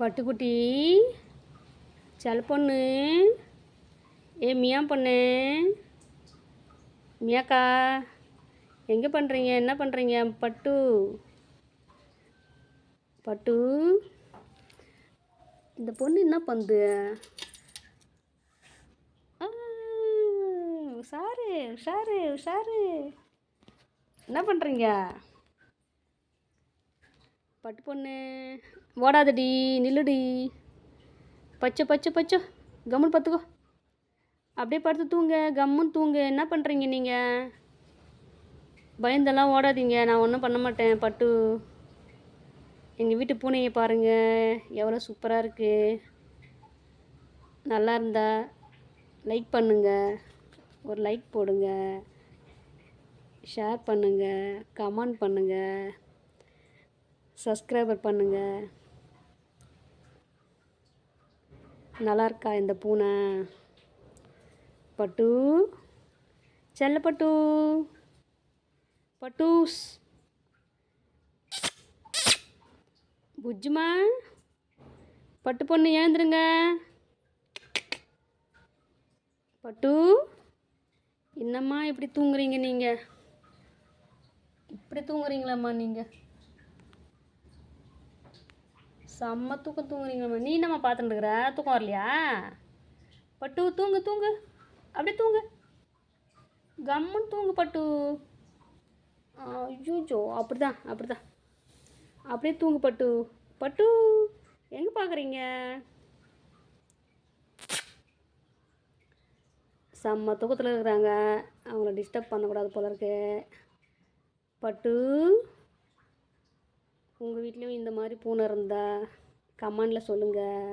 பட்டுக்குட்டி. செல் பொண்ணு. ஏ மியா பொண்ணு. மியாக்கா எங்கே பண்ணுறீங்க என்ன பண்ணுறீங்க பட்டு. பட்டு. இந்த பொண்ணு என்ன பண்ணுது உஷாரு உஷாரு உஷாரு. என்ன பண்ணுறீங்க பட்டு பொண்ணு. ஓடாதடி நில்லுடி. பச்சை பச்சை பச்சை. கம்முன்னு பார்த்துக்கோ அப்படியே படுத்து தூங்க கம்முன்னு தூங்க. என்ன பண்ணுறீங்க நீங்கள் பயந்தெல்லாம் ஓடாதீங்க. நான் ஒன்றும் பண்ண மாட்டேன் பட்டு. எங்கள் வீட்டு பூனையை பாருங்கள் எவ்வளோ சூப்பராக இருக்குது நல்லா இருந்தா லைக் பண்ணுங்க. ஒரு லைக் போடுங்க. ஷேர் பண்ணுங்கள் கமெண்ட் பண்ணுங்கள் சப்ஸ்கிரைபர் பண்ணுங்க. நல்லா இருக்கா இந்த பூனை? பட்டு. செல்ல பட்டு. பட்டூஸ் புஜ்ஜுமா? பட்டு பொண்ணு ஏந்துருங்க பட்டு. என்னம்மா இப்படி தூங்குறீங்க நீங்கள் இப்படி தூங்குறீங்களாம்மா நீங்கள் செம்ம தூக்கம் தூங்குறீங்களா நீ என்னம்மா பார்த்துட்டுருக்குற தூக்கம் வரலையா? பட்டு தூங்கு தூங்கு. அப்படியே தூங்கு. கம்முன்னு தூங்கு பட்டு. ஐயோ அப்படிதான் அப்படிதான். அப்படியே தூங்கு பட்டு. பட்டு எங்கே பார்க்குறீங்க செம்ம தூக்கத்தில் இருக்கிறாங்க. அவங்கள டிஸ்டர்ப் பண்ணக்கூடாது போல இருக்கு. பட்டு. உங்கள் வீட்லேயும் இந்த மாதிரி பூனை இருந்தால் கமெண்டில் சொல்லுங்கள்